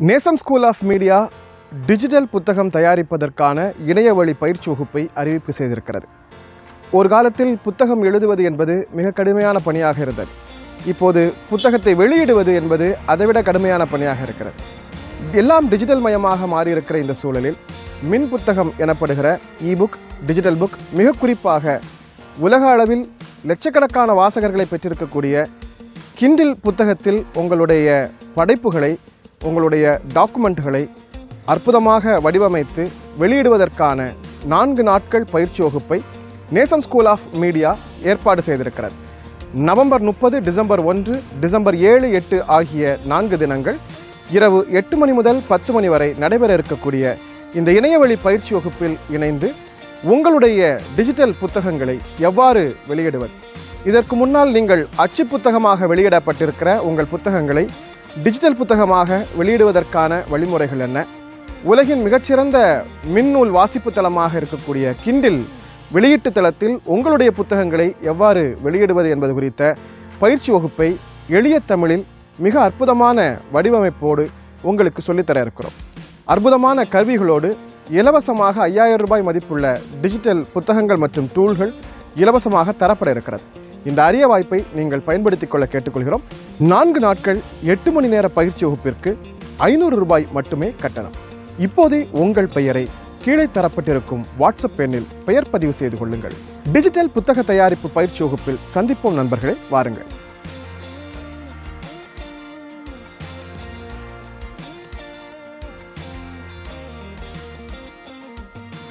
நேசம் school of media digital புத்தகம் தயாரிப்பதற்கான இணையவழி பயிற்சி வகுப்பை அறிவிப்பு செய்திருக்கிறது. ஒரு காலத்தில் புத்தகம் எழுதுவது என்பது மிக கடுமையான பணியாக இருந்தது. இப்போது புத்தகத்தை வெளியிடுவது என்பது அதைவிட கடுமையான பணியாக இருக்கிறது. எல்லாம் டிஜிட்டல் மயமாக மாறியிருக்கிற இந்த சூழலில் மின் புத்தகம் எனப்படுகிற இபுக் டிஜிட்டல் புக் மிக குறிப்பாக உலக அளவில் லட்சக்கணக்கான வாசகர்களை பெற்றிருக்கக்கூடிய கிண்டில் புத்தகத்தில் உங்களுடைய படைப்புகளை உங்களுடைய டாக்குமெண்ட்டுகளை அற்புதமாக வடிவமைத்து வெளியிடுவதற்கான நான்கு நாட்கள் பயிற்சி வகுப்பை நேசம் ஸ்கூல் ஆஃப் மீடியா ஏற்பாடு செய்திருக்கிறது. நவம்பர் முப்பது டிசம்பர் ஒன்று டிசம்பர் ஏழு எட்டு ஆகிய நான்கு தினங்கள் இரவு எட்டு மணி முதல் பத்து மணி வரை நடைபெற இருக்கக்கூடிய இந்த இணையவழி பயிற்சி வகுப்பில் இணைந்து உங்களுடைய டிஜிட்டல் புத்தகங்களை எவ்வாறு வெளியிடுவது? இதற்கு முன்னால் நீங்கள் அச்சு புத்தகமாக வெளியிடப்பட்டிருக்கிற உங்கள் புத்தகங்களை டிஜிட்டல் புத்தகமாக வெளியிடுவதற்கான வழிமுறைகள் என்ன? உலகின் மிகச்சிறந்த மின்னூல் வாசிப்பு தளமாக இருக்கக்கூடிய கிண்டில் வெளியீட்டு தளத்தில் உங்களுடைய புத்தகங்களை எவ்வாறு வெளியிடுவது என்பது குறித்த பயிற்சி வகுப்பை எளிய தமிழில் மிக அற்புதமான வடிவமைப்போடு உங்களுக்கு சொல்லித்தர இருக்கிறோம். அற்புதமான கருவிகளோடு இலவசமாக ஐயாயிரம் ரூபாய் மதிப்புள்ள டிஜிட்டல் புத்தகங்கள் மற்றும் டூல்கள் இலவசமாக தரப்பட இருக்கிறது. இந்த அரிய வாய்ப்பை நீங்கள் பயன்படுத்திக் கொள்ள கேட்டுக்கொள்கிறோம். நான்கு நாட்கள் எட்டு மணி நேர பயிற்சி வகுப்பிற்கு ஐநூறு ரூபாய் மட்டுமே கட்டணம். இப்போதே உங்கள் பெயரை கீழே தரப்பட்டிருக்கும் வாட்ஸ்அப் எண்ணில் பெயர் பதிவு செய்து கொள்ளுங்கள். டிஜிட்டல் புத்தக தயாரிப்பு பயிற்சி வகுப்பில் சந்திப்போம் நண்பர்களே வாருங்கள்.